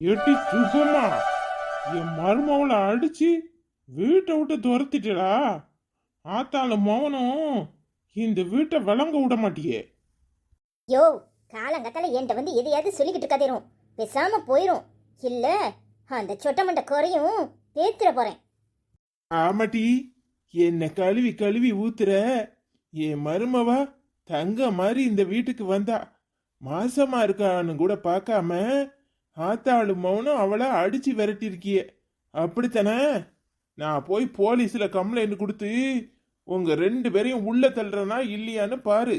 எட்டி சுகமா. என் மருமவளை அடிச்சு வீட்டை விட்டு துரத்திட்டடா. ஆத்தாலும் மவனும் இந்த வீட்டை விளங்க விட மாட்டியே. யோ காலங்கத்தால என்கிட்ட வந்து எதையாவது சொல்லிக்கிட்டு இருக்காதேரும் பேசாம போயிரும் இல்ல அந்த சொட்ட மண்ட குறையும் தேத்துற போறேன். ஆமாட்டி என்ன கழுவி கழுவி ஊத்துற. என் மருமவா தங்க மாதிரி இந்த வீட்டுக்கு வந்தா மாசமா இருக்கான்னு கூட பார்க்காம ஆத்தாளு மௌனம் அவளை அடிச்சு விரட்டிருக்கிய அப்படித்தானே? நான் போய் போலீஸ்ல கம்ப்ளைண்ட் கொடுத்து உங்க ரெண்டு பேரையும் உள்ள தள்ளுறனா இல்லையான்னு பாரு.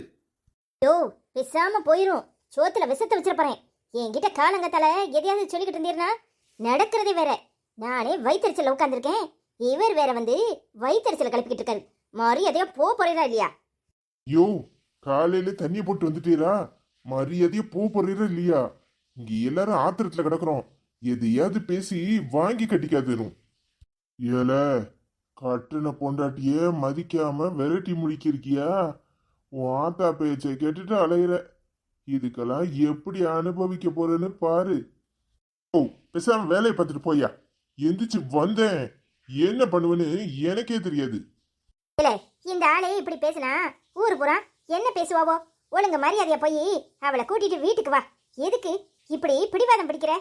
யோ பேசாம போயிரும். சோத்துல விஷத்தை வச்சிட போறேன். என்கிட்ட காலங்கத்தால எதையாவது சொல்லிக்கிட்டு இருந்தீர்னா நடக்கிறதே வேற. நானே வயிற்றுச்சல உட்காந்துருக்கேன் இவர் வேற வந்து வயிற்றுச்சல கிளப்பிக்கிட்டு இருக்காரு மரியாதையா போ போறீரா இல்லையா? யோ காலையில தண்ணி போட்டு வந்துட்டீரா? மரியாதையா பூ போடுறீரா இல்லையா? இங்க எல்லாரும் ஆத்திரத்துல கிடக்குறோம். எதையாவது பேசி வாங்கி கட்டிக்காதரும். ஏல கட்டுன பொண்டாட்டிய மதிக்காம விரட்டி முடிக்கிருக்கியா உன் ஆத்தா பேச்சை கேட்டுட்டு அலையிற. இதுக்கெல்லாம் எப்படி அனுபவிக்க போறேன்னு பாரு. ஓ பேசாம வேலையை பார்த்துட்டு போயா எந்திரிச்சு வந்தேன். என்ன பண்ணுவேன்னு எனக்கே தெரியாது. இந்த ஆளே இப்படி பேசினா ஊர் பூரா என்ன பேசுவாவோ? ஒழுங்கு மரியாதையா போய் அவளை கூட்டிட்டு வீட்டுக்கு வா. எதுக்கு? இப்படி பிடிவாதம் பிடிக்கிற?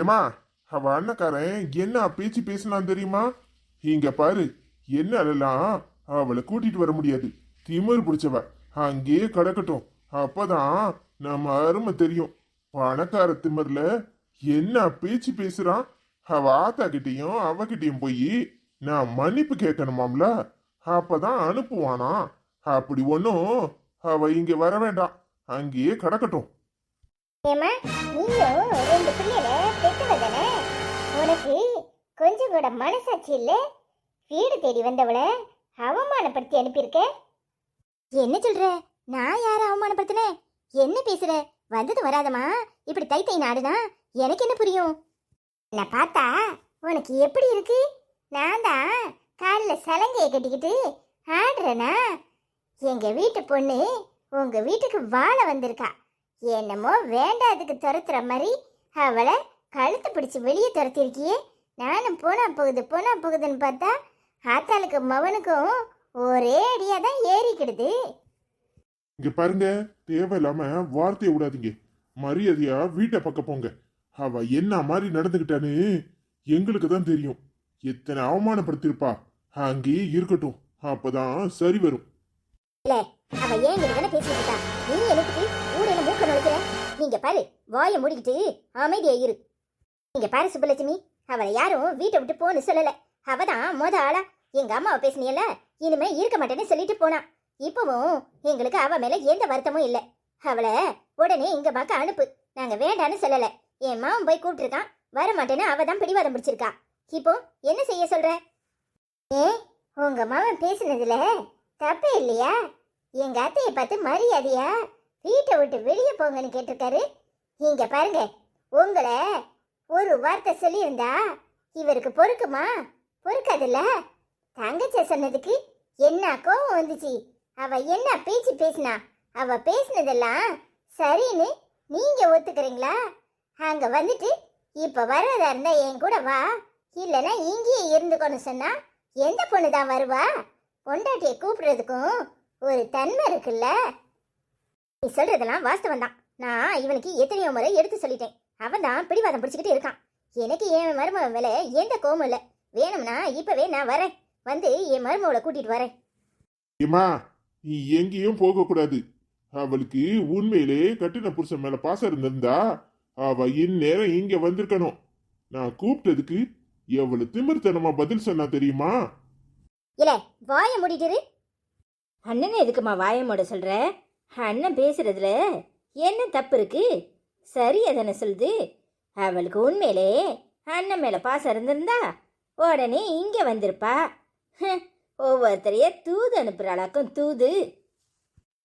ஏமா அவ அண்ணக்காரன் என்ன பேச்சு பேசினான் தெரியுமா? இங்க பாரு என்னாலலாம் அவளை கூட்டிட்டு வர முடியாது. திமிரு பிடிச்சவ. அங்கேயே கிடக்கட்டும். அப்பதான் நம்ம அருமை தெரியும். பணக்கார திமிர்ல என்ன பேச்சு பேசுறான் அவ ஆத்தா கிட்டேயும் அவகிட்டயும் போய் நான் மன்னிப்பு கேட்கணுமாம்ல? அப்பதான் அனுப்புவானா? அப்படி ஒன்றும் அவ இங்க வர வேண்டாம். அங்கேயே கிடக்கட்டும். ஏமா நீயும் ரெண்டு பிள்ளைகளை பெற்றவ தானே உனக்கு கொஞ்சம் கூட மனசாட்சி இல்லை? வீடு தேடி வந்தவளை அவமானப்படுத்தி அனுப்பியிருக்க? என்ன சொல்ற? நான் யாரை அவமானப்படுத்தினேன் என்ன பேசுற? வந்தது வராதமா இப்படி தை தை நாடுனா எனக்கு என்ன புரியும்? நான் பார்த்தா உனக்கு எப்படி இருக்கு? நான் தான் காலில் சலங்கையை கட்டிக்கிட்டு ஆடுறேனா? எங்கள் வீட்டு பொண்ணு உங்கள் வீட்டுக்கு வாழ வந்திருக்கா. என்னமோ வேண்டாதுக்கு துரத்துற மாதிரி. அவளை கழுத்து பிடிச்சு வெளியே துரத்திருக்கியே. நானும் போனா போகுது போனா போகுதுன்னு பார்த்தா ஆத்தாளுக்கு மவனுக்கும் ஒரே அடியா தான் ஏறிக்கிடுது. இங்க பாருங்க தேவையில்லாம வார்த்தையை விடாதீங்க. மரியாதையா வீட்டை பக்கம் போங்க. அவ என்ன மாதிரி நடந்துகிட்டான்னு எங்களுக்கு தான் தெரியும். எத்தனை அவமானப்படுத்திருப்பா அங்கேயே இருக்கட்டும். அப்பதான் சரி வரும். அவ ஏன் தானே பேசிட்டு இருக்கா? நீ எனக்கு ஊடையில மூக்க நுழைக்கிற? நீங்க பாரு வாய மூடிக்கிட்டு அமைதியா இரு. நீங்க பாரு சுப்பலட்சுமி அவளை யாரும் வீட்டை விட்டு போன்னு சொல்லல. அவ தான் மொத ஆளா. எங்க அம்மாவை பேசினியல்ல? இனிமே இருக்க மாட்டேன்னு சொல்லிட்டு போனா. இப்பவும் எங்களுக்கு அவ மேல எந்த வருத்தமும் இல்ல. அவளை உடனே இங்க பார்க்க அனுப்பு. நாங்க வேண்டான்னு சொல்லல. என் மாவன் போய் கூப்பிட்டுருக்கான். வர மாட்டேன்னு அவ தான் பிடிவாதம் பிடிச்சிருக்கா. இப்போ என்ன செய்ய சொல்ற? ஏ உங்க மாவன் பேசுனதுல தப்பே இல்லையா? எங்க அத்தையை பார்த்து மரியாதையா? வீட்டை விட்டு வெளியே போங்கன்னு கேட்டிருக்காரு. இங்க பாருங்க உங்களை ஒரு வார்த்தை சொல்லியிருந்தா இவருக்கு பொறுக்குமா? பொறுக்காதுல்ல? தங்கச்ச சொன்னதுக்கு என்ன கோவம் வந்துச்சு? அவ என்ன பேச்சு பேசினா? அவ பேசினதெல்லாம் சரின்னு நீங்க ஒத்துக்கிறீங்களா? அங்க வந்துட்டு இப்ப வர்றதா இருந்தா என் கூட வா. இல்லைன்னா இங்கேயே இருந்துக்கோன்னு சொன்னா எந்த பொண்ணு தான் வருவா? பொண்டாட்டியை கூப்பிடுறதுக்கும் ஒரு தன்மை இருக்குல்ல? நீ சொல்றதெல்லாம் வாஸ்தவம் தான் நான் இவனுக்கு எத்தனையோ முறை எடுத்து சொல்லிட்டேன். அவன் தான் பிடிவாதம் பிடிச்சிக்கிட்டு இருக்கான். எனக்கு என் மருமகன் மேல எந்த கோவமும் இல்லை. வேணும்னா இப்பவே நான் வரேன். வந்து என் மருமகளை கூட்டிட்டு வரேன். ஏமா நீ எங்கேயும் போக கூடாது. அவளுக்கு உண்மையிலே கட்டின புருஷன் மேல பாசம் இருந்திருந்தா அவ இந்நேரம் இங்க வந்திருக்கணும். நான் கூப்பிட்டதுக்கு எவ்வளவு திமிர்த்தனமா பதில் சொன்னா தெரியுமா? இல்ல வாய மூடிட்டு அண்ணனை எதுக்குமா வாயமோட சொல்ற? அண்ணன் பேசுறதுல என்ன தப்பு இருக்கு? சரியா தானே சொல்லுது. அவளுக்கு உண்மையிலே அண்ணன் மேல பாசம் இருந்திருந்தா உடனே இங்க வந்திருப்பா. ஒவ்வொருத்தரைய தூது அனுப்புறாளாக்கும் தூது.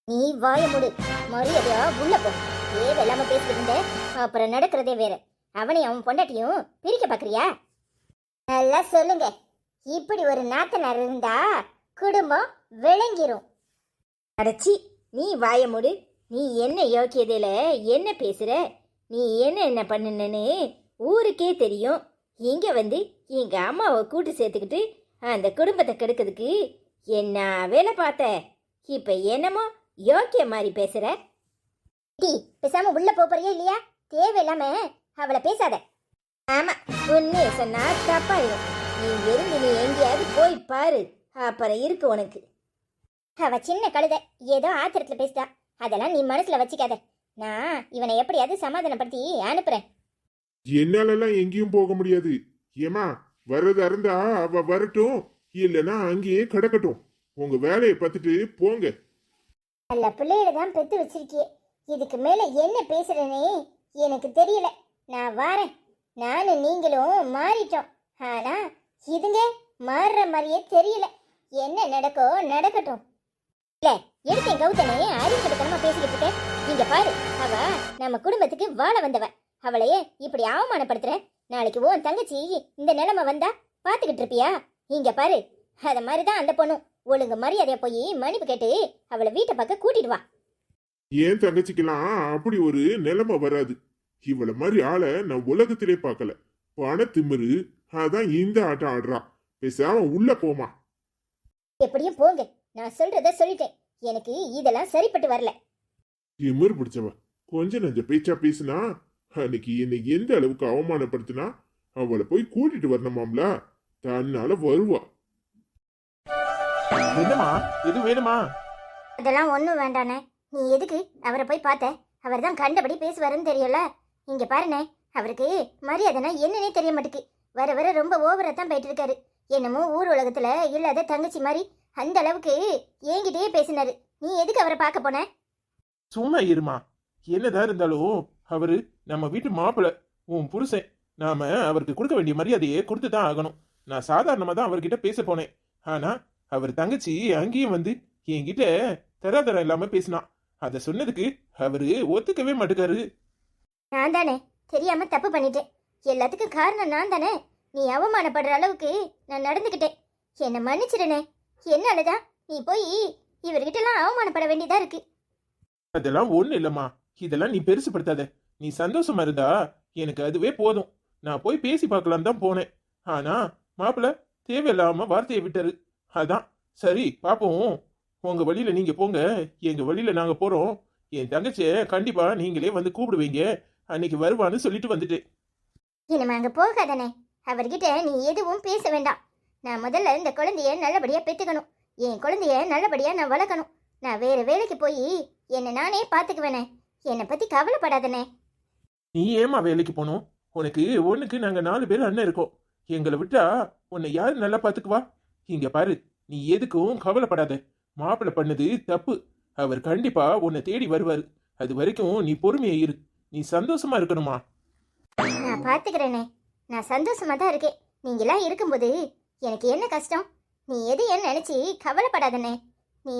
நீ வாய முடி. மரியாதையா உள்ள போ. தேவையில்லாம பேசிட்டு இருந்த. அப்புறம் நடக்கிறதே வேற. அவனையும் அவன் பொண்டாட்டியும் பிரிக்க பாக்குறியா? நல்லா சொல்லுங்க. இப்படி ஒரு நாத்தனார் இருந்தா குடும்பம் விளங்கிரும். அடச்சி நீ வாய மூடு. நீ என்ன யோக்கியதையில என்ன பேசுற? நீ என்ன என்ன பண்ணுனன்னு ஊருக்கே தெரியும். இங்க வந்து எங்க அம்மாவை கூட்டு சேர்த்துக்கிட்டு அந்த குடும்பத்தை கெடுக்கிறதுக்கு என்ன வேலை பார்த்த? இப்ப என்னமோ யோக்கிய மாதிரி பேசுற. டி பேசாம உள்ள போறியா இல்லையா? தேவையில்லாம அவளை பேசாத. ஆமா உண்மையை சொன்னா தப்பாயிடும் நீ இருந்து நீ எங்கேயாவது போய் பாரு. அப்புறம் இருக்கு உனக்கு. அவ சின்ன கழுத ஏதோ ஆத்திரத்துல பேசுதா அதெல்லாம் நீ மனசுல வச்சுக்காத. நான் இவனை எப்படியாவது சமாதானப்படுத்தி அனுப்புறேன். என்னாலலாம் எங்கேயும் போக முடியாது. ஏமா வர்றது இருந்தா அவ வரட்டும். இல்லைன்னா அங்கேயே கிடக்கட்டும். உங்க வேலையை பார்த்துட்டு போங்க. நல்ல பிள்ளையில தான் பெத்து வச்சிருக்கியே. இதுக்கு மேல என்ன பேசுறேனே? எனக்கு தெரியல. நான் வாரேன். நானும் நீங்களும் மாறிட்டோம். ஆனா இதுங்க மாறுற மாதிரியே தெரியல. என்ன நடக்கோ நடக்கட்டும். இல்ல எடுத்தேன் கௌதனையே அறிவுக்கட்டத்தனமா பேசிக்கிட்டு இருக்கேன் இங்க பாரு அவ நம்ம குடும்பத்துக்கு வாழ வந்தவ. அவளையே இப்படி அவமானப்படுத்துற? நாளைக்கு ஓன் தங்கச்சி இந்த நிலைமை வந்தா பாத்துக்கிட்டு இருப்பியா? இங்க பாரு அத மாதிரிதான் அந்த பொண்ணும் ஒழுங்கு மரியாதையா போய் மன்னிப்பு கேட்டு அவளை வீட்டை பக்கம் கூட்டிட்டு வா. ஏன் தங்கச்சிக்கெல்லாம் அப்படி ஒரு நிலைமை வராது? இவள மாதிரி ஆளை நான் உலகத்திலே பார்க்கல. பண திமிரு அதான் இந்த ஆட்டம் ஆடுறா. பேசாம உள்ள போமா எப்படியும் போங்க. நான் சொல்றத சொல்லிட்டேன். எனக்கு இதெல்லாம் சரிப்பட்டு வரல. திமிரு பிடிச்சவ? கொஞ்ச நஞ்ச பேச்சா பேசுனா? அன்னைக்கு என்னை எந்த அளவுக்கு அவமானப்படுத்தினா? அவளை போய் கூட்டிட்டு வரணுமாம்ல? தன்னால வருவா. என்னம்மா? எது வேணுமா? அதெல்லாம் ஒன்றும் வேண்டானே நீ எதுக்கு அவரை போய் பார்த்த? அவர் தான் கண்டபடி பேசுவாருன்னு தெரியல இங்க பாருண்ணே. அவருக்கு மரியாதைனா என்னன்னே தெரிய மாட்டுக்கு வர வர ரொம்ப ஓவரா தான் போயிட்டு இருக்காரு. என்னமோ ஊர் உலகத்துல இல்லாத தங்கச்சி மாதிரி அந்த அளவுக்கு ஏங்கிட்டே பேசினாரு. நீ எதுக்கு அவரை பார்க்க போன? சும்மா இருமா. என்னதான் இருந்தாலும் அவரு நம்ம வீட்டு மாப்பிள்ளை உன் புருஷன். நாம அவருக்கு கொடுக்க வேண்டிய மரியாதையை கொடுத்து தான் ஆகணும். நான் சாதாரணமா தான் அவர்கிட்ட பேச போனேன். ஆனா அவர் தங்கச்சி அங்கேயும் வந்து என்கிட்ட தராதரம் இல்லாம பேசினான் அதை சொன்னதுக்கு அவரு ஒத்துக்கவே மாட்டுக்காரு. நான் தானே தெரியாம தப்பு பண்ணிட்டேன். எல்லாத்துக்கும் காரணம் நான் தானே? நீ அவமானப்படுற அளவுக்கு நான் நடந்துக்கிட்டேன். என்னை மன்னிச்சிடுனே என்னாலதான் நீ போய் இவர்கிட்டலாம் அவமானப்பட வேண்டியதா இருக்கு. அதெல்லாம் ஒண்ணு இல்லம்மா. இதெல்லாம் நீ பெருசுப்படுத்தாத. நீ சந்தோஷமா இருந்தா எனக்கு அதுவே போதும். நான் போய் பேசி பார்க்கலாம் தான் போனேன். ஆனா மாப்பிள்ள தேவையில்லாம வார்த்தையை விட்டாரு. அதான். சரி பாப்போம். உங்க வழியில நீங்க போங்க. எங்க வழியில நாங்க போறோம். என் தங்கச்சிய கண்டிப்பா நீங்களே வந்து கூப்பிடுவீங்க. அன்னைக்கு வருவான்னு சொல்லிட்டு வந்துட்டேன். இனிமே அங்க போகாதனே அவர்கிட்ட நீ எதுவும் பேச வேண்டாம். நான் முதல்ல இந்த குழந்தைய நல்லபடியா பெத்துக்கணும் என் குழந்தைய நல்லபடியா நான் வளர்க்கணும். நான் வேற வேலைக்கு போய் என்னை நானே பாத்துக்குவேனே. என்னை பத்தி கவலைப்படாதனே. நீ ஏமா வேலைக்கு போகணும்? உனக்கு ஒண்ணுக்கு நாங்க நாலு பேர் அண்ணன் இருக்கோம். எங்களை விட்டா உன்னை யாரு நல்லா பாத்துக்குவா? இங்க பாரு நீ எதுக்கும் கவலைப்படாத. மாப்பிள்ளை பண்ணது தப்பு. அவர் கண்டிப்பா உன்னை தேடி வருவாரு. அது வரைக்கும் நீ பொறுமையா இரு. நீ சந்தோஷமா இருக்கணுமா? நான் பாத்துக்கிறேனே. நான் சந்தோஷமா தான் இருக்கேன். நீங்களாம் இருக்கும்போது எனக்கு என்ன கஷ்டம்? நீ எது என்ன நினைச்சு கவலைப்படாதனே நீ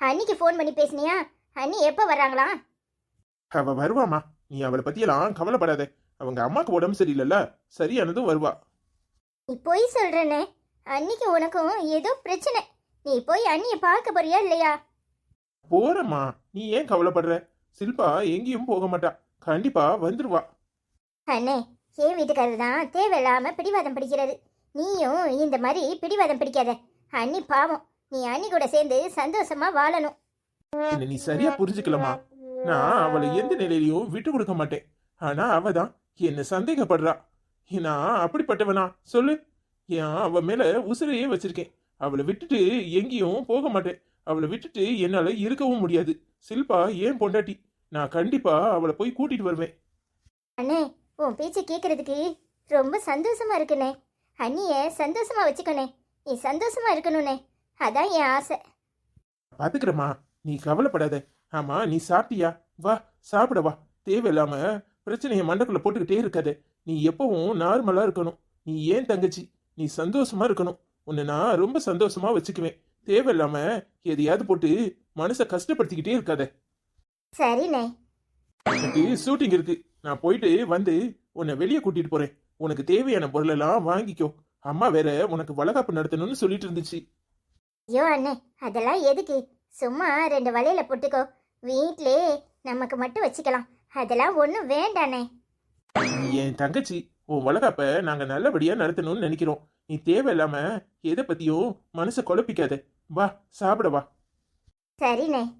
அன்னிக்கு ஃபோன் பண்ணி பேசுனியா? அண்ணி எப்போ வர்றாங்களா? அவ வருவாமா நீ அவளை பத்தியெல்லாம் கவலைப்படாத. அவங்க அம்மாக்கு உடம்பு சரியில்லைல்ல. சரியானதும் வருவா. நீ போய் சொல்றனே அன்னிக்கு உனக்கும் ஏதோ பிரச்சனை. நீ போய் அண்ணிய பார்க்க போறியா இல்லையா? போறம்மா. நீ ஏன் கவலைப்படுற? சில்பா எங்கேயும் போக மாட்டா. கண்டிப்பா வந்துருவா. அண்ணே என் வீட்டுக்காரர் தான் தேவையில்லாம பிடிவாதம் பிடிக்கிறாரு. நீயும் இந்த மாதிரி பிடிவாதம் பிடிக்காத. அண்ணி பாவம். நீ அண்ணி கூட சேர்ந்து சந்தோஷமா வாழணும். என்ன நீ சரியா புரிஞ்சுக்கலமா நான் அவளை எந்த நிலையிலையும் விட்டு கொடுக்க மாட்டேன். ஆனா அவ தான் என்ன சந்தேகப்படுறா. நான் அப்படிப்பட்டவனா? சொல்லு. ஏன் அவ மேல உசிரையே வச்சிருக்கேன். அவளை விட்டுட்டு எங்கேயும் போக மாட்டேன். அவளை விட்டுட்டு என்னால இருக்கவும் முடியாது. சில்பா ஏன் பொண்டாட்டி? நான் கண்டிப்பா அவளை போய் கூட்டிட்டு வருவேன். அண்ணே உன் பேச்சை கேட்கறதுக்கு ரொம்ப சந்தோஷமா இருக்குண்ணே. அண்ணிய சந்தோஷமா வச்சுக்கணே நீ சந்தோஷமா இருக்கணும்னே அதான் என் ஆசை. பாத்துக்கிறமா நீ கவலைப்படாத. ஆமா நீ சாப்பிட்டியா? வா சாப்பிட வா. தேவையில்லாம பிரச்சனையை மண்டக்குள்ள போட்டுக்கிட்டே இருக்காத. நீ எப்பவும் நார்மலா இருக்கணும். நீ ஏன் தங்கச்சி? நீ சந்தோஷமா இருக்கணும். உன்னை நான் ரொம்ப சந்தோஷமா வச்சுக்குவேன். தேவையில்லாம எதையாவது போட்டு மனசை கஷ்டப்படுத்திக்கிட்டே இருக்காத. சரிண்ணே. எனக்கு ஷூட்டிங் இருக்கு. நான் போயிட்டு வந்து உன்னை வெளியே கூட்டிட்டு போறேன். உனக்கு தேவையான பொருளெல்லாம் வாங்கிக்கோ. அம்மா வேற உனக்கு வளகாப்பு நடத்தணும்னு சொல்லிட்டு இருந்துச்சு. ஐயோ அண்ணே அதெல்லாம் எதுக்கு? சும்மா ரெண்டு வலையில போட்டுக்கோ. வீட்லயே நமக்கு மட்டும் வச்சுக்கலாம். அதெல்லாம் ஒன்றும் வேண்டாண்ணே. நீ என் தங்கச்சி உன் வளகாப்ப நாங்க நல்லபடியா நடத்தணும்னு நினைக்கிறோம். நீ தேவையில்லாம எதை பத்தியும் மனசை குழப்பிக்காத. வா சாப்பிட வா. சரிண்ணே.